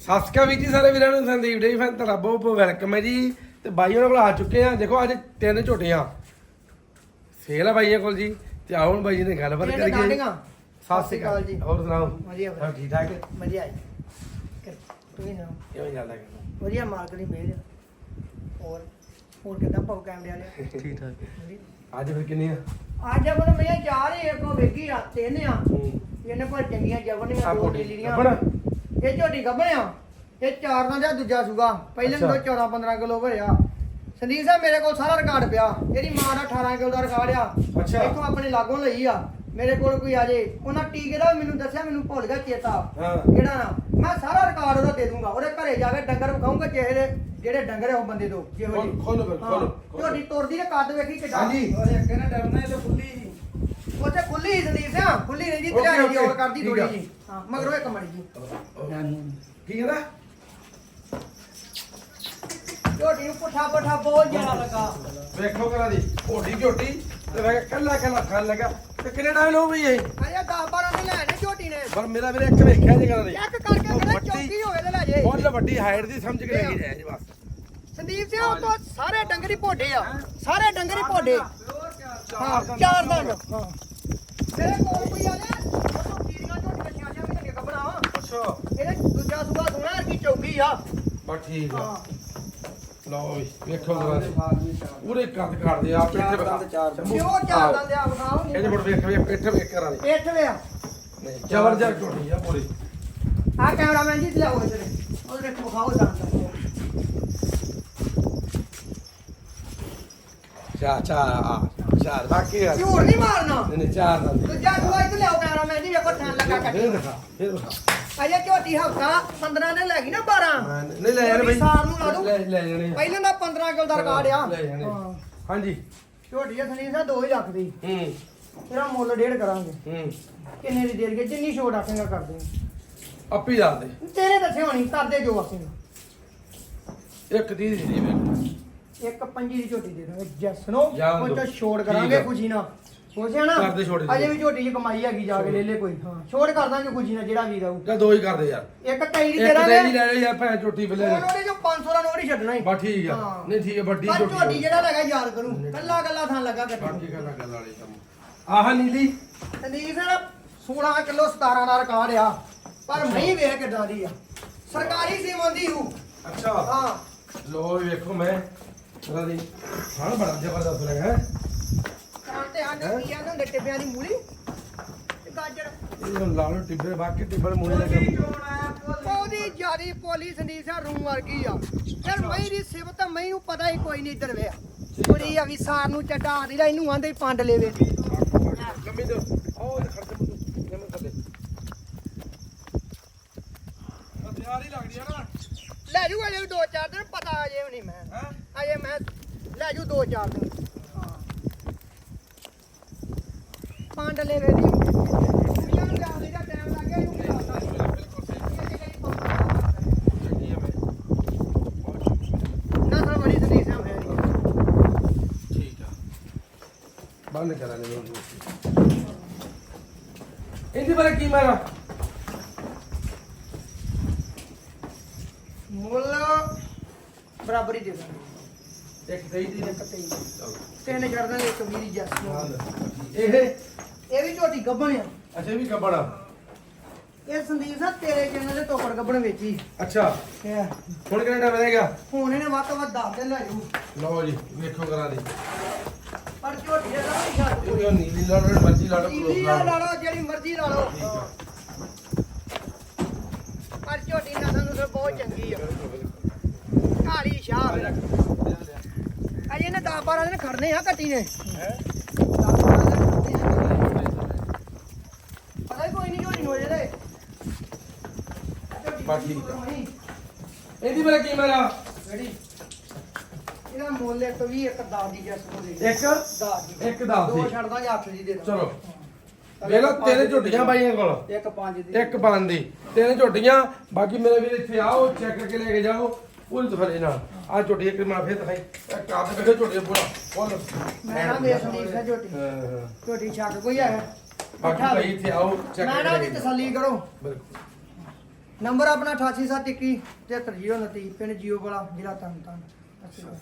ਸਤਿ ਸ਼੍ਰੀ ਅਕਾਲ ਜੀ ਸਾਰੇ ਵੀਰਾਂ ਨੂੰ ਸੰਦੀਪ ਡੇ ਫੈਨ ਤੁਹਾਡਾ ਬਹੁਤ ਬਹੁਤ ਵੈਲਕਮ ਹੈ ਜੀ। ਤੇ ਬਾਈ ਉਹਨਾਂ ਕੋਲ ਆ ਚੁੱਕੇ ਆ। ਦੇਖੋ ਅੱਜ ਤਿੰਨ ਝੋਟੀਆਂ ਸੇਲ ਆ ਬਾਈਆਂ ਕੋਲ ਜੀ। ਤੇ ਆਓ ਹੁਣ ਬਾਈ ਜੀ ਨੇ ਗੱਲਬਾਤ ਕਰੀਏ। ਸਤਿ ਸ਼੍ਰੀ ਅਕਾਲ ਜੀ। ਹੋਰ ਸੁਣਾਓ? ਵਧੀਆ ਸਭ ਠੀਕ ਠਾਕ? ਵਧੀਆ ਜੀ। ਤੁਸੀਂ ਨਾ ਕਿਵੇਂ ਚੱਲਦਾ ਕੰਮ? ਵਧੀਆ ਮਾਲਕ ਦੀ ਮਿਹਰ। ਹੋਰ? ਹੋਰ ਕਿੱਦਾਂ ਪਾਉ ਕੈਮਰੇ ਵਾਲੇ ਠੀਕ ਠਾਕ। ਵਧੀਆ। ਅੱਜ ਫਿਰ ਕਿੰਨੀ ਆ? ਅੱਜ ਆਪਾਂ ਮੈਂ ਚਾਰ ਹੀ ਇੱਕੋ ਵੇਖੀ ਆ ਤਿੰਨ ਆ। ਇਹਨੇ ਕੋਲ ਚੰਗੀਆਂ ਜਵਨੀਆਂ ਦੋ ਲੀੜੀਆਂ? ਇਹ ਝੋਟੀ ਗੱਭਣਿਆ ਇਹ ਚਾਰ ਦਾ ਜਾਂ ਦੂਜਾ ਸੂਗਾ ਪਹਿਲੇ। ਨੂੰ 14 15 ਕਿਲੋ ਭਰਿਆ ਸੰਦੀਪ ਸਾਹਿਬ ਮੇਰੇ ਕੋਲ ਸਾਰਾ ਰਿਕਾਰਡ ਪਿਆ ਇਹਦੀ ਮਾਂ ਦਾ 18 ਕਿਲੋ ਦਾ ਰਿਕਾਰਡ ਆ ਅੱਛਾ। ਇੱਥੋਂ ਆਪਣੇ ਲਾਗੋਂ ਲਈ ਆ ਮੇਰੇ ਕੋਲ ਕੋਈ ਆ ਜੇ ਉਹਨਾਂ ਟੀਕੇ ਦਾ ਮੈਨੂੰ ਦੱਸਿਆ ਮੈਨੂੰ ਭੁੱਲ ਗਿਆ ਚੇਤਾ ਹਾਂ। ਕਿਹੜਾ ਨਾ ਮੈਂ ਸਾਰਾ ਰਿਕਾਰਡ ਉਹਦਾ ਦੇ ਦੂੰਗਾ ਉਹਦੇ ਘਰੇ ਜਾ ਕੇ ਡੰਗਰ ਵਿਖਾਉਂਗਾ ਚਿਹਰੇ ਜਿਹੜੇ ਡੰਗਰ ਆ ਉਹ ਬੰਦੇ ਤੋਂ ਜਿਹੋ ਖੋਲ- ਜਿਹੇ। ਖੋਲੋ। ਖੋਲੋ, ਖੋਲੋ। ਝੋਟੀ ਤੁਰਦੀ ਤੇ ਕੱਦ ਵੇਖੀ ਕਿੱਡਾ ਹਾਂਜੀ। ਉਹਦੇ ਅੱਗੇ ਨਾ ਡਰਨਾ ਇਹ ਤਾਂ ਸੀ ਉੱਥੇ ਖੁੱਲੀ ਸੀ ਸੰਦੀਪ ਸਿੰਘ ਖੁੱਲੀ ਰਹਿੰਦੀ ਓਕੇ, ਧਿਆਈ ਦੀ ਔਰ ਕਰਦੀ ਠੀਕ ਥੋੜੀ ਆ। ਜੀ। ਹਾਂ। ਮਗਰੋਂ ਇੱਕ ਮੜੀ ਜੀ। ਕੀ ਕਹਿੰਦਾ? ਝੋਟੀ ਨੂੰ ਪੁੱਠਾ ਪੁੱਠਾ ਬਹੁਤ ਜ਼ਿਆਦਾ ਲੱਗਾ। ਵੇਖੋ ਕਰਾ ਦੀ ਝੋਟੀ ਝੋਟੀ। ਤੇ ਮੈਂ ਕੱਲਾ ਕੱਲਾ ਖਾਣ ਲੱਗਾ। ਤੇ ਕਿੰਨੇ ਟਾਈਮ ਲਓ ਬਈ ਇਹ? ਅਜੇ 10 12 ਨੇ ਲੈਣੇ ਝੋਟੀ ਨੇ। ਪਰ ਮੇਰਾ ਵੀਰੇ ਇੱਕ ਵੇਖਿਆ ਜੀ ਕਰਾ ਦੀ। ਚੈੱਕ ਕਰਕੇ ਵੱਡੀ- ਚੌਕੀ ਹੋਵੇ ਤੇ ਲੈ ਜੇ। ਬਹੁਤ ਵੱਡੀ ਹਾਈਟ ਦੀ ਸਮਝ ਕੇ ਲੈ ਕੇ ਜਾਇਆ ਜੀ ਬਸ। ਸੰਦੀਪ ਸਿੰਘ ਉਹ ਤੋਂ ਸਾਰੇ ਡੰਗਰੀ ਭੋਡੇ ਆ। ਸਾਰੇ ਡੰਗਰੀ ਭੋਡੇ। ਹਾਂ ਚਾਰ ਦੰਦ। ਹਾਂ। ਮੇਰੇ ਕੋਲ ਕੋਈ ਆ ਨਾ ਉਹ ਤੋਂ ਕੀੜੀਆਂ ਝੋਟੀਆਂ ਛਿਆ ਛਿਆ ਮਹੀਨੇ ਕੱਪੜਾ ਵਾ। ਅੱਛਾ। ਇਹਦੇ ਦੂਜਾ ਸੂਆ ਸੋਣਾ ਕੀ ਚੌਕੀ ਆ। ਬਸ ਠੀਕ ਆ। ਲਓ ਵੀ ਵੇਖੋ ਦੀ ਪੂਰੇ ਕੱਦ ਕੱਢਦੇ ਆ ਪਿੱਠ ਪਿਓ ਚਾਰ ਦੰਦ ਆ ਵਿਖਾਓ। ਇਹਦੇ ਮੁੜ ਵੇਖ ਵੇਖ ਪਿੱਠ ਵੇਖ ਕਰਾ ਦੀ ਪੇਟ ਵੇ ਆ ਨਹੀਂ ਜ਼ਬਰਦਸਤ ਝੋਟੀ ਆ ਪੂਰੀ। ਆ ਕੈਮਰਾਮੈਨ ਜੀ ਲਿਆਓ ਇਧਰ ਉਹ ਦੇਖ ਵਿਖਾਓ ਦੰਦ ਚਾ ਚਾ ਆ। ਚਾਰ ਬਾਕੀ ਆ। ਝੂਠ ਨਹੀਂ ਮਾਰਨਾ। ਨਹੀਂ ਨਹੀਂ ਚਾਰ ਦਾ। ਦੂਜਾ ਸੂਆ ਇੱਥੇ ਲਿਆਓ ਕੈਮਰਾਮੈਨ ਜੀ ਵੇਖੋ ਥਾਂ ਲੱਗਾ ਫੇਰ ਕੱਟੀ ਦਿਖਾ ਫੇਰ ਦਿਖਾ। ਅਜੇ ਝੋਟੀ ਹਫਤਾ 15 ਨੇ ਲੈ ਗਈ ਨਾ 12 ਨਹੀਂ ਲੈ ਜਾਣੇ ਬਈ। ਸਾਰ ਨੂੰ ਲਾ ਦੂੰ। ਲੈ ਲੈ ਜਾਣੇ ਆ। ਪਹਿਲਾਂ ਦਾ 15 ਕਿਲੋ ਦਾ ਰਿਕਾਰਡ ਆ ਲੈ ਜਾਣੇ। ਆ। ਹਾਂ। ਹਾਂਜੀ। ਝੋਟੀ ਅਸਲੀ ਦਾ 2 ਹੀ ਲੱਖ ਦੀ। ਹੂੰ। ਇਹਦਾ ਮੁੱਲ ਡੇਢ ਕਰਾਂਗੇ। ਹੂੰ। ਕਿੰਨੇ ਦੀ ਦੇਰ ਕੇ ਜਿੰਨੀ ਛੋਟ ਆਖੇਗਾ ਕਰਦੇ ਅੱਪੀ ਦੱਸ ਦੇ। ਤੇਰੇ ਦੱਸੇ ਹੋਣੀ ਕਰਦੇ ਜੋ ਆਖੇਗਾ। ਇੱਕ ਦੀ ਦੀ ਵੇਖ ਇੱਕ ਪੰਜੀ ਦੀ ਝੋਟੀ ਦੇ ਦਾਂਗੇ ਜੈਸ ਨੋ। ਜਾਣ ਉਹ ਦਿਓ। ਤਾਂ ਛੋੜ ਠੀਕ ਕਰਾਂਗੇ ਆ। ਖੁਸ਼ੀ ਨਾਲ ਨਾ ਕਰਦੇ ਛੋੜ ਜੀ। ਅਜੇ ਵੀ ਝੋਟੀ 'ਚ ਕਮਾਈ ਹੈਗੀ ਜਾ ਕੇ ਲੈ ਲੈ ਕੋਈ। ਹਾਂ ਛੋੜ ਕਰ ਦਾਂਗੇ ਖੁਸ਼ੀ ਨਾਲ ਜਿਹੜਾ ਵੀਰ ਆਊ ਕਾ ਦੋ ਹੀ ਕਰਦੇ ਯਾਰ। ਇੱਕ ਟਾਈ ਦੀ ਇੱਕ ਦੇ ਦਾਂਗੇ। ਜੀ ਲੈ ਲੈ ਯਾਰ ਭੈ ਝੋਟੀ ਬੱਲੇ ਉਹਨੇ ਜੋ 500 ਦਾ ਨੋਟ ਹੀ ਛੱਡਣਾ ਹੀ ਬਾ ਠੀਕ ਆ। ਹਾਂ। ਨਹੀਂ ਠੀਕ ਆ ਵੱਡੀ ਪਰ ਝੋਟੀ ਝੋਟੀ ਜਿਹੜਾ ਲੱਗਾ ਯਾਦ ਕਰੂ। ਕੱਲਾ ਕੱਲਾ ਥਾਂ ਲੱਗਾ ਬਾਕੀ ਕੱਟੀ ਗੱਲਾਂ ਗੱਲ ਵਾਲੀ ਕੰਮ। ਆਹ ਨੀਲੀ। ਸੰਦੀਪ ਸਰ 16 ਕਿਲੋ 17 ਦਾ ਰਿਕਾਰਡ ਆ। ਪਰ ਨਹੀਂ ਵੇਖ ਕਿੱਦਾਂ ਦੀ ਆ। ਸਰਕਾਰੀ ਸੀਮਨ ਦੀ ਹੂ। ਅੱਛਾ। ਹਾਂ। ਲੋ ਵੇਖੋ ਮੈਂ। ਉਹਦਾ ਦੀ ਹਾਂ ਬੜਾ ਜ਼ਬਰਦਸਤ ਲੱਗਾ ਹੈ। ਤੇ ਹੁੰਦੇ ਟਿੱਬਿਆਂ ਦੀ ਮੂਲੀ ਤੇ ਗਾਜਰ। ਇਹ ਲਾਲੋ ਟਿੱਬੇ ਬਾਕੀ ਟਿੱਬੇ ਮੂਹਰੇ ਲੱਗੇ ਉਹਦੀ ਜਿਆਦੀ ਪੋਲੀ ਸੰਦੀਪ ਸਰ ਰੂਮ ਵਰਗੀ ਆ। ਫਿਰ ਮਈ ਦੀ ਸਿਫਤ ਮਈ ਨੂੰ ਪਤਾ ਹੀ ਕੋਈ ਨਹੀਂ ਇੱਧਰ ਵੇ। ਕੁੜੀ ਆ ਵੀ ਸਾਰ ਨੂੰ ਚਟਾ ਦੀ ਇਹਨੂੰ ਆਂਦੇ ਪੰਡ ਲੈਵੇ। ਲੰਮੀ ਦੋ ਆਹ ਦੇ ਖਰਚ ਮੁੰਡੇ ਲੰਮੇ ਥੱਲੇ ਹਥਿਆਰ ਹੀ ਲੱਗਦੀ ਆ ਨਾ ਲੈ ਜੂ ਅਜੇ ਵੀ ਦੋ ਚਾਰ ਦਿਨ ਪਤਾ ਅਜੇ ਵੀ ਨਹੀਂ ਮੈਂ ਹੈ ਅਜੇ ਮੈਂ ਲੈ ਜੂ ਦੋ ਚਾਰ ਦਿਨ। ਹਾਂ ਪੰਡ ਲੈਵੇ ਦੀ ਇਹਨਾਂ ਨੂੰ ਜਾਂਦੀ ਦਾ ਟਾਈਮ ਲੱਗ ਗਿਆ ਇਹਨੂੰ ਵੀ ਦੱਸਦਾ ਬਿਲਕੁਲ ਸਹੀ ਚੰਗੀ ਆ ਮੈਂ ਨਸਲ ਬੜੀ ਸੰਦੀਪ ਸਿੰਘ ਹੈ ਠੀਕ ਆ। ਬੰਦ ਕਰਾਂਗੇ ਉਹਨੂੰ ਇਹਦੀ ਬਾਰੇ ਕੀ ਮਾਰਾ? ਮੁੱਲ ਬਰਾਬਰੀ ਦੇ ਦਾਂਗੇ। ਇੱਕ ਤੇਈ ਦੀ ਇੱਕ ਤੇਈ ਤਿੰਨ ਛੱਡ ਦਾਂਗੇ ਇੱਕ ਵੀਰੀ ਜੱਸ ਇਹ ਇਹ ਵੀ ਝੋਟੀ ਗੱਭਣ ਆ। ਅੱਛਾ ਇਹ ਵੀ ਕੱਪੜਾ ਇਹ ਸੰਦੀਪ ਸਾਹਿਬ ਤੇਰੇ ਚੈਨਲ ਦੇ ਟੋਕੜ ਗੱਭਣ ਵੇਚੀ। ਅੱਛਾ। ਹੈ। ਹੁਣ ਕਿੰਨਾ ਟਾਈਮ ਰਹੇਗਾ ਹੁਣ ਇਹਨੇ ਵੱਧ ਤੋਂ ਵੱਧ 10 ਦਿਨ ਲੈ ਜੂ ਲਓ ਜੀ ਵੇਖੋ ਕਰਾ ਦੀ। ਪਰ ਝੋਟੀ ਦਾ ਨਹੀਂ ਛੱਡ ਇਹ ਨੀਲੀ ਲਾੜੋ ਮਰਜ਼ੀ ਲਾੜੋ ਨੀਲੀ ਆ ਲਾ ਲਓ। ਜਿਹੜੀ ਮਰਜ਼ੀ ਲਾ ਲਓ। ਪਰ ਝੋਟੀ ਨਸਲ ਨੂੰ ਬਹੁਤ ਚੰਗੀ ਆ। ਕਾਲੀ ਸ਼ਾਹ 10 12 ਦਿਨ ਖੜਨੇ ਆ ਕੱਟੀ ਨੇ। ਪਤਾ ਹੀ ਕੋਈ ਨਹੀਂ ਝੋਟੀ ਨੂੰ ਇਹਦੇ। ਬਸ ਠੀਕ ਆ। ਇਹਦੀ ਬਾਰੇ ਕੀ ਮਾਰਾ ਕਿਹੜੀ? ਇਹਦਾ ਮੁੱਲ ਇੱਕ ਵੀ ਇੱਕ 10 ਦੀ ਜੈਸ ਕੋ ਦੇ ਇੱਕ? 10 ਦੀ। ਇੱਕ ਦਸ ਦੋ। ਦੀ ਛੱਡ ਦਾਂਗੇ 8 ਦੀ ਦੇ ਦਾਂਗੇ ਚਲੋ। ਵੇਖ ਲਓ ਤੇਰੇ ਝੁੱਟੀਆਂ ਬਾਈਆਂ ਕੋਲ। ਇੱਕ 5 ਦੀ। ਇੱਕ ਬੰਦ ਦੀ। ਤਿੰਨ ਝੋਟੀਆਂ। ਬਾਕੀ ਮੇਰੇ ਵੀਰ ਇੱਥੇ ਆਓ ਚੈੱਕ ਕਰਕੇ ਲੈ ਕੇ ਜਾਓ। ਪੂਰੀ ਤਫਰੇ ਨਾਲ ਆ ਝੋਟੀ ਇੱਕ ਮੈਂ ਫੇਰ ਦਿਖਾਈ। ਇਹ ਕਾਦ ਵੇਖੋ ਝੋਟੀ ਪੂਰਾ। ਫੁੱਲ। ਮੈਂ ਨਾ ਵੇਖ ਸੰਦੀਪ ਸਾਹਿਬ ਝੋਟੀ। ਝੋਟੀ ਛੱਕ ਕੋਈ ਹੈ ਬਾਕੀ ਭਾਈ ਇੱਥੇ ਆਓ ਚੈੱਕ ਮੈਂ ਨਾ ਦੀ। ਤਸੱਲੀ ਕਰੋ। ਬਿਲਕੁਲ। ਨੰਬਰ ਆਪਣਾ 8871 7329 ਪਿੰਡ ਜੀਓ ਵਾਲਾ ਜ਼ਿਲ੍ਹਾ ਤਰਨਤਾਰਨ। ਅੱਛਾ